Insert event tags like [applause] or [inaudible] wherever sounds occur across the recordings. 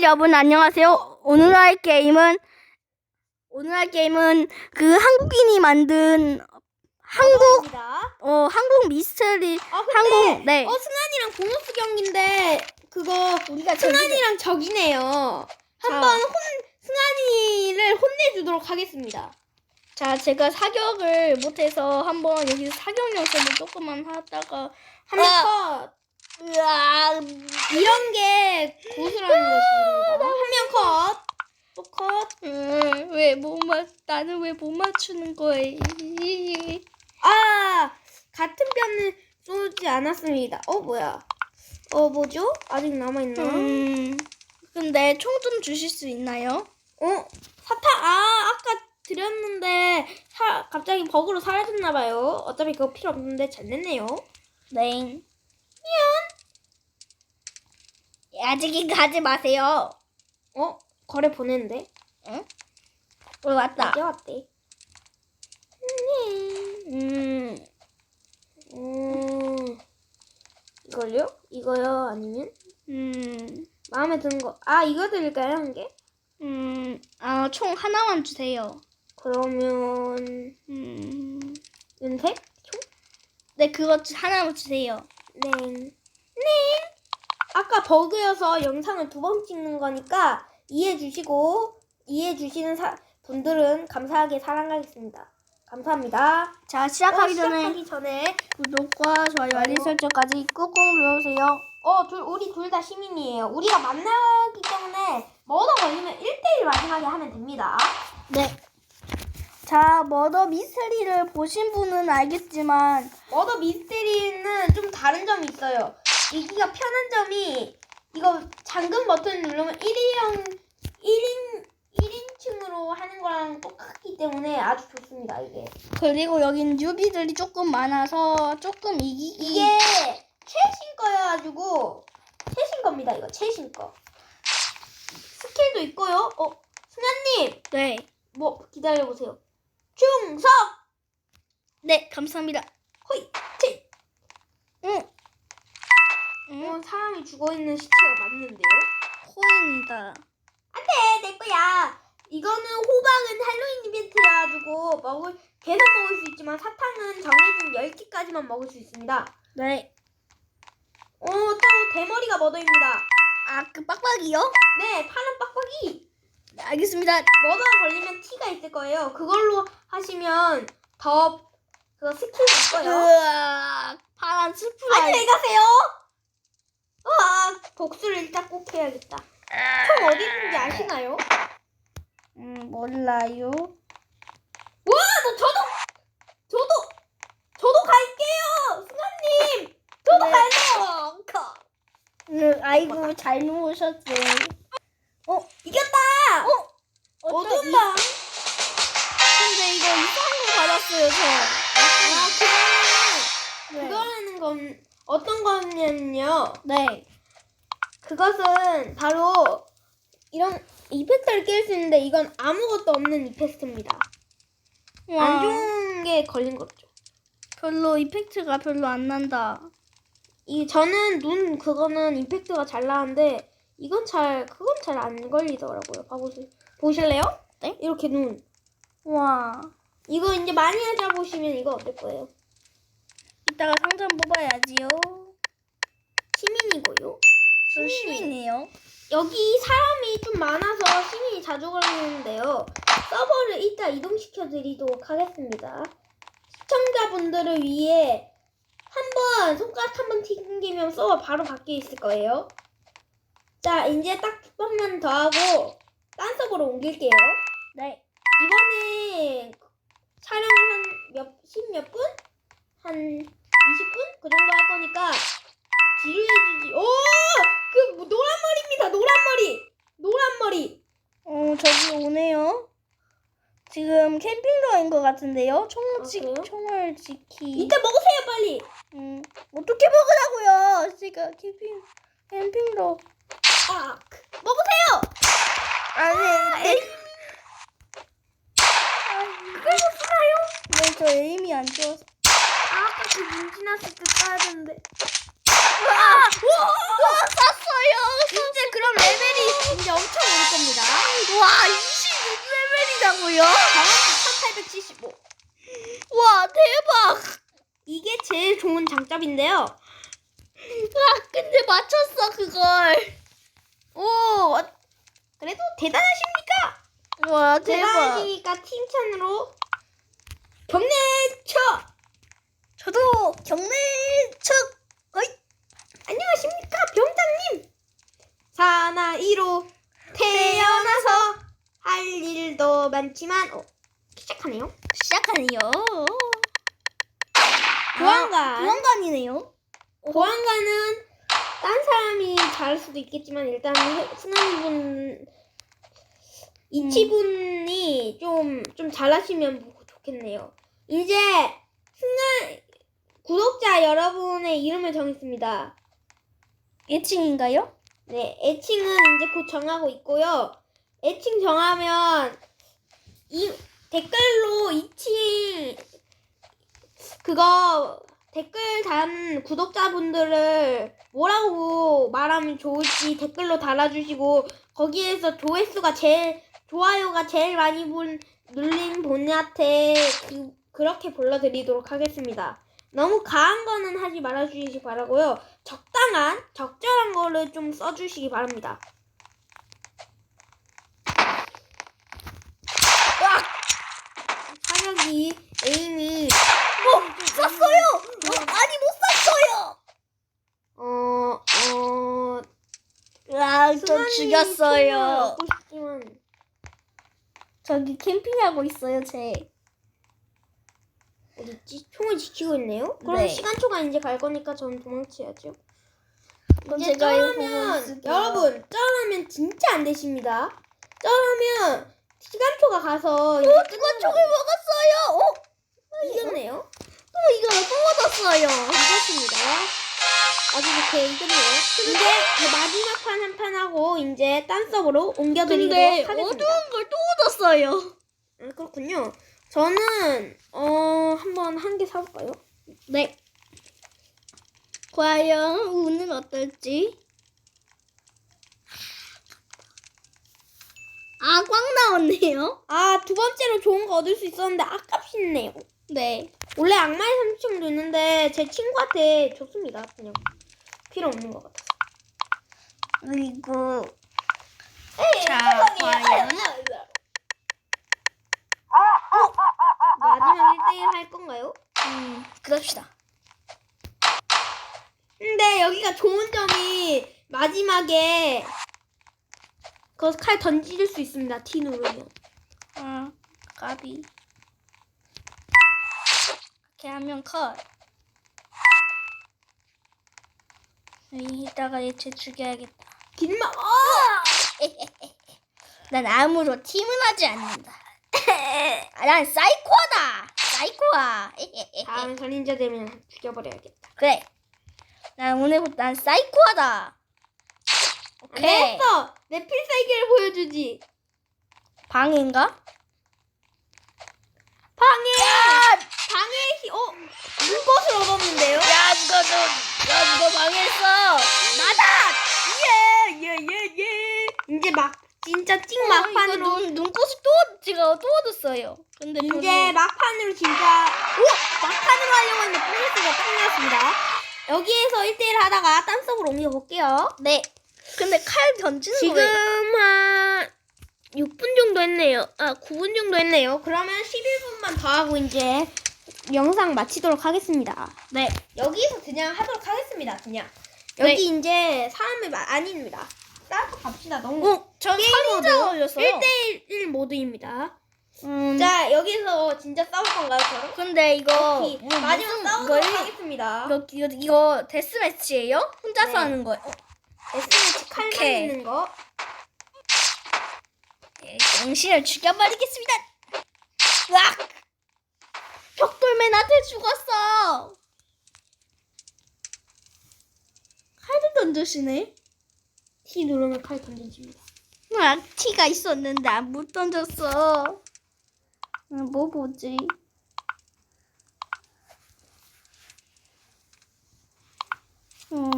시청자 여러분 안녕하세요. 오늘 할 게임은 오늘 할 게임은 그 한국인이 만든 한국 입니다. 어 한국 미스터리 어, 근데 한국 네 어 승환이랑 보너스 경기인데 그거 우리가 승환이랑 적이네요. 한번 혼 승환이를 혼내주도록 하겠습니다. 자 제가 사격을 못해서 한번 여기서 사격 연습을 조금만 하다가 아. 컷. 으아 이런 게 고수라는 것입니다. 한 명 컷. 또 컷. 왜못 맞 나는 왜 못 맞추는 거예요? 아 같은 편을 쏘지 않았습니다. 어 뭐야? 어 뭐죠? 아직 남아 있나? 음 근데 총 좀 주실 수 있나요? 어 사탕 아 아까 드렸는데 사, 갑자기 버그로 사라졌나 봐요. 어차피 그거 필요 없는데 잘 냈네요. 네. 아직 가지 마세요. 어 거래 보냈는데 응? 어 왔다. 이제 왔대. 음, 음 이걸요? 이거요? 아니면 음, 마음에 드는 거? 아 이거 드릴까요 한 개? 음, 아, 총 하나만 주세요. 그러면 음, 윤색? 총? 네, 그거 주- 하나만 주세요. 네. 네. 아까 버그여서 영상을 두 번 찍는 거니까 이해해 주시고 이해해 주시는 사, 분들은 감사하게 사랑하겠습니다. 감사합니다. 자, 어, 시작하기 전에 시작하기 전에 구독과 좋아요, 알림 설정까지 꾹꾹 눌러주세요. 어, 둘, 우리 둘 다 시민이에요. 우리가 만나기 때문에 뭐더 걸리면 1대1 마지막에 하면 됩니다. 네. 자, 머더 미스터리를 보신 분은 알겠지만, 머더 미스테리는 좀 다른 점이 있어요. 이기가 편한 점이 이거 잠금 버튼 누르면 1인용 1인 1인칭으로 하는 거랑 똑같기 때문에 아주 좋습니다. 이게 그리고 여긴 뉴비들이 조금 많아서 조금 이기기. 이게 최신 거여가지고 최신 겁니다. 이거 최신 거 스킬도 있고요. 어 승아님 네. 뭐 기다려 보세요. 충석 네, 감사합니다. 호이 치. 응. 응? 어, 사람이 죽어 있는 시체가 맞는데요? 코인이다. 안 돼 내 거야. 이거는 호박은 할로윈 이벤트여가지고 먹을 계속 먹을 수 있지만 사탕은 정해진 10개까지만 먹을 수 있습니다. 네. 어, 또 대머리가 머더입니다. 아, 그 빡빡이요? 네, 파란 빡빡이. 네, 알겠습니다. 머더가 걸리면 티가 있을 거예요. 그걸로 하시면 더 그거 스킬이 있고요. 으아, 파란 스프라이. 안녕히 가세요. 아, 복수를 일단 꼭 해야겠다. 총 어디 있는지 아시나요? 음, 몰라요. 와, 너 저도, 저도, 저도 갈게요, 승아님. 저도 네. 갈래요. 음, 아이고, 잘 누우셨어요. 어, 이겼다. 어? 어떤 어떤 방? 근데 이거 이상한 거 받았어요, 저. 아, 그거는 네. 그거라는 건 어떤 거냐면요. 네. 그것은 바로 이런 이펙트를 낄 수 있는데 이건 아무것도 없는 이펙트입니다. 와, 안 좋은 게 걸린 거죠. 별로 이펙트가 별로 안 난다. 이 저는 눈 그거는 이펙트가 잘 나는데 이건 잘 그건 잘 안 걸리더라고요. 봐보세요. 보실래요? 네? 이렇게 눈. 와, 이거 이제 많이 하자 보시면 이거 어떨 거예요? 이따가 상점 뽑아야지요. 시민이고요. 저 시민이에요. 여기 사람이 좀 많아서 시민이 자주 걸리는데요. 서버를 이따 이동시켜 드리도록 하겠습니다. 시청자분들을 위해 한번 손가락 한번 튕기면 서버 바로 밖에 있을 거예요. 자, 이제 딱 두 번만 더 하고 딴 서버로 옮길게요. 네. 이번에 촬영을 한 몇, 십몇 분? 한 20분? 그 정도 할 거니까 지루해주지. 오! 그 뭐, 노란 머리입니다. 노란 머리. 노란 머리. 어, 저기 오네요. 지금 캠핑러인 것 같은데요. 총을 아, 지, 그래요? 총을 지키. 이따 먹으세요, 빨리. 음, 어떻게 먹으라고요? 제가 캠핑 캠핑러. 아, 먹으세요. 아니, 네. 그걸 못 쓰나요? 네, 저 에임이 안 좋아서. 문 지났을 때 따야 되는데. 아! 아! 우와! 우와! 아! 쐈어요! 진짜 그럼 레벨이 이제 엄청 오를 겁니다. 와, 26레벨이라고요? 정확히 1875. 와, 대박! 이게 제일 좋은 장점인데요. 와, 근데 맞췄어, 그걸. 오, 어, 그래도 대단하십니까? 와, 대박. 대단하시니까 칭찬으로 경례쳐! 저도 경례 측. 어이. 안녕하십니까 병장님 사나이로 태어나서 할 일도 많지만 어, 시작하네요 시작하네요. 보안관. 보안관이네요. 보안관은 딴 사람이 잘할 수도 있겠지만 일단 승환이분 이치분이 좀 좀 잘하시면 좋겠네요. 이제 승환 구독자 여러분의 이름을 정했습니다. 예칭인가요? 네, 애칭은 이제 곧 정하고 있고요. 애칭 정하면 이 댓글로 이칭 그거 댓글 단 구독자분들을 뭐라고 말하면 좋을지 댓글로 달아주시고 거기에서 조회수가 제일 좋아요가 제일 많이 본 눌린 분한테 그, 그렇게 불러드리도록 하겠습니다. 너무 과한 거는 하지 말아주시기 바라고요. 적당한 적절한 거를 좀 써주시기 바랍니다. 사격이 에임이 어 쐈어요. 어, 아니 못 쐈어요. 어, 어, 아, 저 죽였어요. 얻고 싶지만 저기 캠핑하고 있어요, 제. 어딨지? 총을 지키고 있네요? 그럼 네. 시간 초가 이제 갈 거니까 저는 도망쳐야죠. 그럼 이제 제가 이거 보고 있을게요. 여러분 쩌라면 진짜 안 되십니다. 쩌라면 시간 초가 가서 이제 어, 누가 총을 먹었어요? 어, 이겼네요. 어 이거 또 얻었어요. 이겼습니다. 아주 좋게 이겼네요. 이제 그 마지막 판 한 판 하고 이제 딴 서버로 옮겨드리도록 근데 하겠습니다. 어두운 걸 또 얻었어요. 음, 그렇군요. 저는 어 한번 한 개 사볼까요? 네. 과연 운은 어떨지? 아, 꽝 나왔네요. 아 두 번째로 좋은 거 얻을 수 있었는데 아깝시네요. 네. 원래 악마의 삼층도 있는데 제 친구한테 줬습니다. 그냥 필요 없는 것 같아서. 그리고 에이, 자. 과연? 마지막 1대1 할 건가요? 음, 그럽시다. 근데 여기가 좋은 점이 마지막에 그 칼 던질 수 있습니다. T 누르면. 아, 까비. 이렇게 하면 컷. 이따가 얘 쟤 죽여야겠다. 길막 어! [laughs] 난 아무로 팀은 하지 않는다. 아, [laughs] 난 사이코하다. 사이코야. [laughs] 다음 살인자 되면 죽여버려야겠다. 그래. 난 오늘부터 난 사이코하다. 안 오케이. 되겠어. 내 필살기를 보여주지. 방인가? 방해. 방해 시 어? 눈꽃을 얻었는데요? 야, 누가 너, 야, 누가 방했어? 나다. 예, 예, 예, 예. 이제 막 진짜 찍 막판으로 어, 눈, 눈꽃을 또 제가 또 얻었어요. 근데 이제 별로- 막판으로 진짜 오 막판으로 하려고 했는데 보너스가 딱 나왔습니다. 여기에서 1대1 하다가 딴 서버로 옮겨볼게요. 네. 근데 칼 던지는 지금 거예요. 한 6분 정도 했네요. 아 9분 정도 했네요. 그러면 11분만 더 하고 이제 영상 마치도록 하겠습니다. 네. 여기서 그냥 하도록 하겠습니다. 그냥 네. 여기 이제 사람이 마- 아닙니다. 따로 갑시다. 너무 어, 저 게임 살인자 모드 걸렸어요. 1대1 모드입니다. 음, 자 여기서 진짜 싸울 건가요, 저랑? 근데 이거 오케이. 뭐 마지막 무슨 싸우도록 이거, 하겠습니다. 이거 이거 이거 데스매치예요? 혼자서 네. 하는 거예요? SNH 칼만 오케이. 있는 거. 예, 정신을 죽여버리겠습니다. 으악! 벽돌맨 한테 죽었어. 칼을 던져시네. T 누르면 칼 던져집니다. 아, 티가 있었는데 안 못 던졌어. 음, 뭐 보지? 음.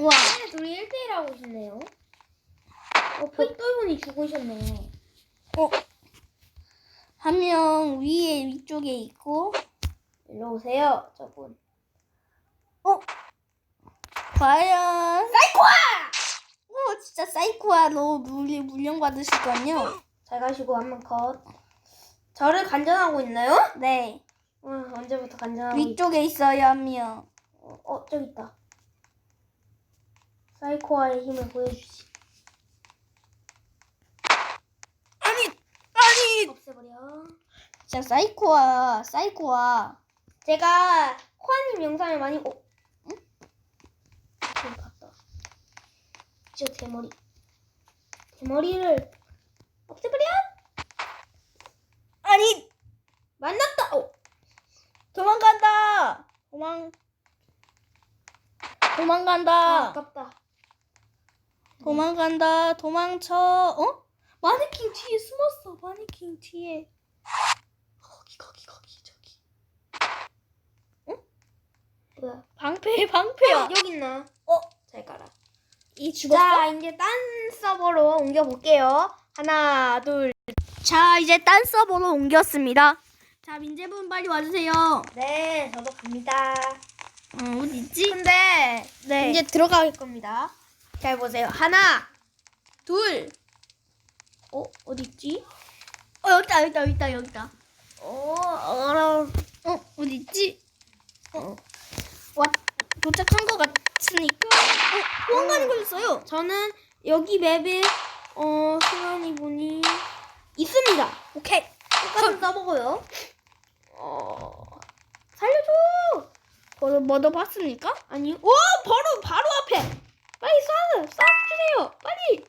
와, 둘이 1대1 하고 싶네요. 어, 펄떨분이 죽으셨네요. 어. 한 명 위에 위쪽에 있고 일로 오세요, 저분. 어? 과연 사이코아! 어 진짜 사이코아로 물, 물령 받으실건요? 잘 가시고 한번 컷. 저를 간전하고 있나요? 네 어, 언제부터 간전하고 있... 위쪽에 있어요 한명 어, 어, 저기 있다. 사이코아의 힘을 보여주지. 아니 아니 없애버려. 진짜 사이코아 사이코아 제가 코아님 영상을 많이 어? 응? 지금 봤다. 저 대머리. 대머리를 없애버려. 아니 만났다. 어, 도망간다 도망 아, 도망간다 아깝다. 도망간다 도망쳐 어? 마네킹 뒤에 숨었어 마네킹 뒤에 거기 거기 거기 저기 뭐야? 방패 방패야 여기 있나? 어? 잘 가라. 이 죽었어? 자, 이제 딴 서버로 옮겨 볼게요. 하나, 둘. 자 이제 딴 서버로 옮겼습니다 자 민재분 빨리 와주세요 네, 저도 갑니다. 어 어디 있지? 근데 네 이제 들어갈 겁니다. 잘 보세요. 하나, 둘. 어, 어디 있지? 어 여기다 여기다 여기다 여기다 어, 어, 어 어디 있지? 어. 와 도착한 것 같 으니까 어 도망가는 거였어요 저는 여기 맵에 어 승환이 분이 있습니다. 오케이 똑같은 서버고요. 어, 살려줘. 뭐, 뭐도 봤습니까? 아니, 오, 바로 바로 앞에. 빨리 쏴, 쏴 주세요. 빨리.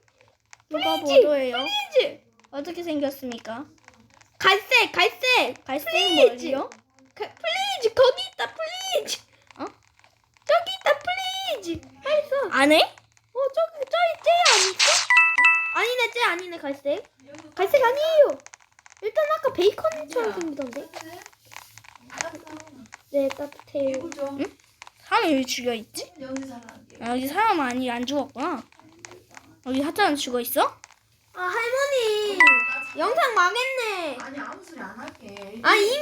누가 플리즈, 뭐도예요? 플리즈. 어떻게 생겼습니까? 갈색, 갈색. 갈색 플리즈. 머리요? 가, 플리즈 거기 있다 플리즈 어? 저기 있다 플리즈 빨리 써. 안 해? 어 저기 저기 쟤 아니지? 아니네 쟤 아니네 갈색 갈색 아니에요 일단 아까 베이컨처럼 생기던데 네 따뜻해요 사람이 왜 죽여 있지? 아, 여기 사람 아니 안 죽었구나. 여기 하자는 죽어 있어? 아 할머니 영상 망했네 아니 아무 소리 안 할게. 아 이미